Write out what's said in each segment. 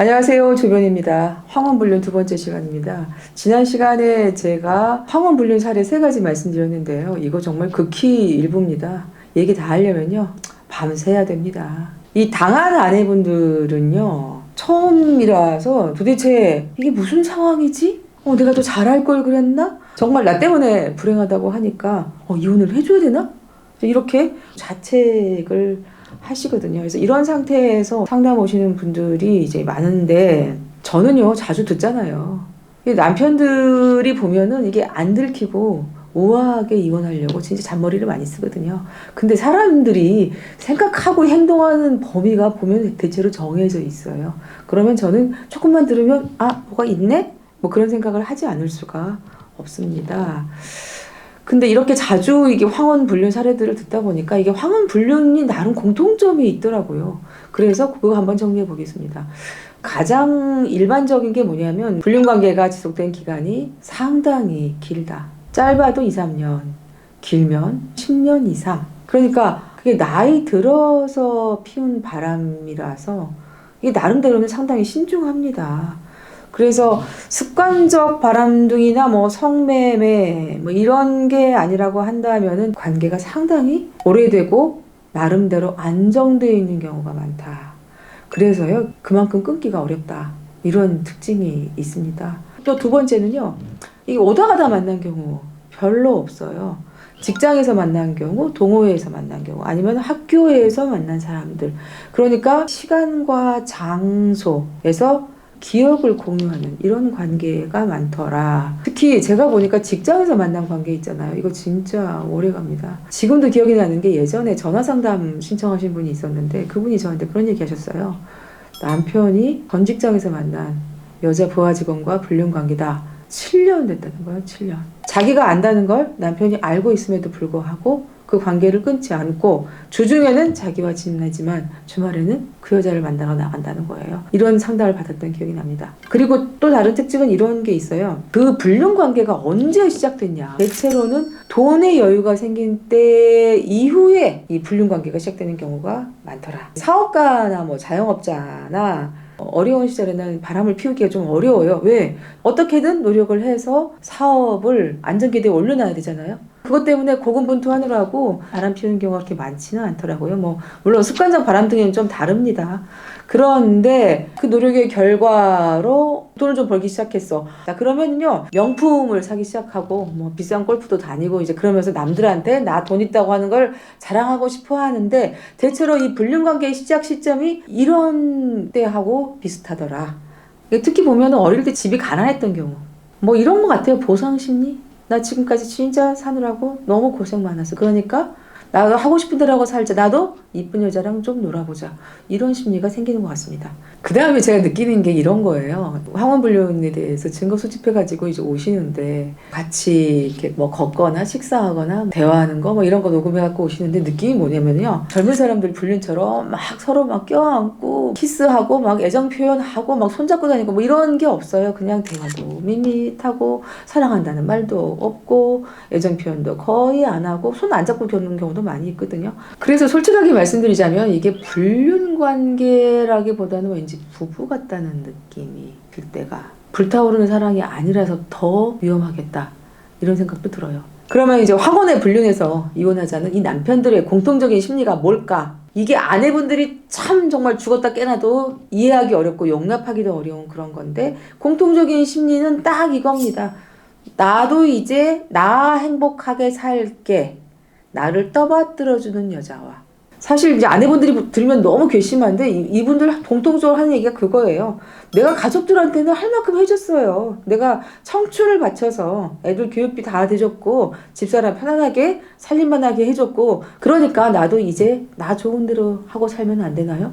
안녕하세요. 조변입니다. 황혼불륜 두 번째 시간입니다. 지난 시간에 제가 황혼불륜 사례 세 가지 말씀드렸는데요. 이거 정말 극히 일부입니다. 얘기 다 하려면요. 밤새야 됩니다. 이 당한 아내분들은요. 처음이라서 도대체 이게 무슨 상황이지? 어, 내가 더 잘할 걸 그랬나? 정말 나 때문에 불행하다고 하니까 어, 이혼을 해줘야 되나? 이렇게 자책을 하시거든요. 그래서 이런 상태에서 상담 오시는 분들이 이제 많은데 저는요 자주 듣잖아요. 이 남편들이 보면은 이게 안 들키고 우아하게 이혼하려고 진짜 잔머리를 많이 쓰거든요. 근데 사람들이 생각하고 행동하는 범위가 보면 대체로 정해져 있어요. 그러면 저는 조금만 들으면 아 뭐가 있네? 뭐 그런 생각을 하지 않을 수가 없습니다. 근데 이렇게 자주 이게 황혼 불륜 사례들을 듣다 보니까 이게 황혼 불륜이 나름 공통점이 있더라고요. 그래서 그거 한번 정리해 보겠습니다. 가장 일반적인 게 뭐냐면 불륜 관계가 지속된 기간이 상당히 길다. 짧아도 2, 3년, 길면 10년 이상. 그러니까 그게 나이 들어서 피운 바람이라서 이게 나름대로는 상당히 신중합니다. 그래서 습관적 바람둥이나 뭐 성매매 뭐 이런 게 아니라고 한다면은 관계가 상당히 오래되고 나름대로 안정되어 있는 경우가 많다. 그래서요 그만큼 끊기가 어렵다 이런 특징이 있습니다. 또 두 번째는요 이게 오다 가다 만난 경우 별로 없어요. 직장에서 만난 경우, 동호회에서 만난 경우, 아니면 학교에서 만난 사람들. 그러니까 시간과 장소에서 기억을 공유하는 이런 관계가 많더라. 특히 제가 보니까 직장에서 만난 관계 있잖아요. 이거 진짜 오래 갑니다. 지금도 기억이 나는 게 예전에 전화 상담 신청하신 분이 있었는데 그분이 저한테 그런 얘기 하셨어요. 남편이 전 직장에서 만난 여자 부하 직원과 불륜 관계다. 7년 됐다는 거예요, 7년. 자기가 안다는 걸 남편이 알고 있음에도 불구하고 그 관계를 끊지 않고 주중에는 자기와 지내지만 주말에는 그 여자를 만나러 나간다는 거예요. 이런 상담을 받았던 기억이 납니다. 그리고 또 다른 특징은 이런 게 있어요. 그 불륜 관계가 언제 시작됐냐? 대체로는 돈의 여유가 생긴 때 이후에 이 불륜 관계가 시작되는 경우가 많더라. 사업가나 뭐 자영업자나 어려운 시절에는 바람을 피우기가 좀 어려워요. 왜? 어떻게든 노력을 해서 사업을 안전기대에 올려놔야 되잖아요. 그것 때문에 고군분투하느라고 바람 피우는 경우가 그렇게 많지는 않더라고요. 뭐 물론 습관적 바람둥이는 좀 다릅니다. 그런데 그 노력의 결과로 돈을 좀 벌기 시작했어. 자 그러면요 명품을 사기 시작하고 뭐 비싼 골프도 다니고 이제 그러면서 남들한테 나 돈 있다고 하는 걸 자랑하고 싶어 하는데 대체로 이 불륜 관계의 시작 시점이 이런 때하고 비슷하더라. 특히 보면 어릴 때 집이 가난했던 경우 뭐 이런 것 같아요 보상 심리. 나 지금까지 진짜 사느라고 너무 고생 많았어. 그러니까 나도 하고 싶은 대로 하고 살자. 나도 이쁜 여자랑 좀 놀아보자. 이런 심리가 생기는 것 같습니다. 그 다음에 제가 느끼는 게 이런 거예요. 황혼불륜에 대해서 증거 수집해가지고 이제 오시는데 같이 이렇게 뭐 걷거나 식사하거나 대화하는 거 뭐 이런 거 녹음해갖고 오시는데 느낌이 뭐냐면요. 젊은 사람들 불륜처럼 막 서로 막 껴안고 키스하고 막 애정 표현하고 막 손잡고 다니고 뭐 이런 게 없어요. 그냥 대화도 밋밋하고 사랑한다는 말도 없고 애정 표현도 거의 안 하고 손 안 잡고 겪는 경우도 많이 있거든요. 그래서 솔직하게 말씀드리자면 이게 불륜 관계라기보다는 왠지 부부 같다는 느낌이 들 때가 불타오르는 사랑이 아니라서 더 위험하겠다 이런 생각도 들어요. 그러면 이제 황혼의 불륜에서 이혼하자는 이 남편들의 공통적인 심리가 뭘까? 이게 아내분들이 참 정말 죽었다 깨나도 이해하기 어렵고 용납하기도 어려운 그런 건데 공통적인 심리는 딱 이겁니다. 나도 이제 나 행복하게 살게. 나를 떠받들어주는 여자와 사실 이제 아내분들이 들으면 너무 괘씸한데 이- 이분들 공통적으로 하는 얘기가 그거예요. 내가 가족들한테는 할 만큼 해줬어요. 내가 청춘을 바쳐서 애들 교육비 다 대줬고 집사람 편안하게 살림만 하게 해줬고 그러니까 나도 이제 나 좋은 대로 하고 살면 안 되나요?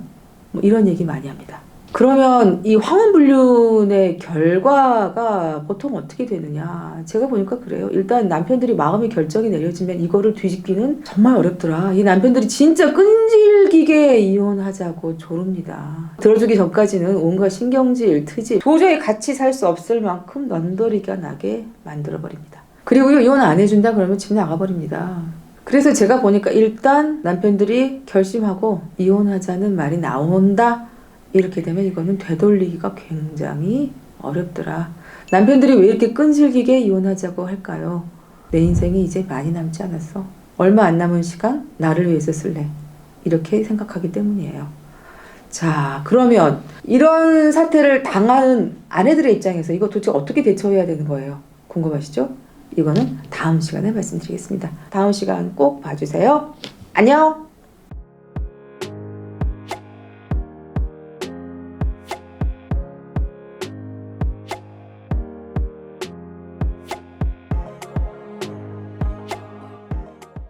뭐 이런 얘기 많이 합니다. 그러면 이 황혼불륜의 결과가 보통 어떻게 되느냐? 제가 보니까 그래요. 일단 남편들이 마음의 결정이 내려지면 이거를 뒤집기는 정말 어렵더라. 이 남편들이 진짜 끈질기게 이혼하자고 조릅니다. 들어주기 전까지는 온갖 신경질, 트집, 도저히 같이 살 수 없을 만큼 넌더리가 나게 만들어버립니다. 그리고요, 이혼 안 해준다 그러면 집 나가버립니다. 그래서 제가 보니까 일단 남편들이 결심하고 이혼하자는 말이 나온다. 이렇게 되면 이거는 되돌리기가 굉장히 어렵더라. 남편들이 왜 이렇게 끈질기게 이혼하자고 할까요? 내 인생이 이제 많이 남지 않았어. 얼마 안 남은 시간 나를 위해서 쓸래. 이렇게 생각하기 때문이에요. 자, 그러면 이런 사태를 당하는 아내들의 입장에서 이거 도대체 어떻게 대처해야 되는 거예요? 궁금하시죠? 이거는 다음 시간에 말씀드리겠습니다. 다음 시간 꼭 봐주세요. 안녕!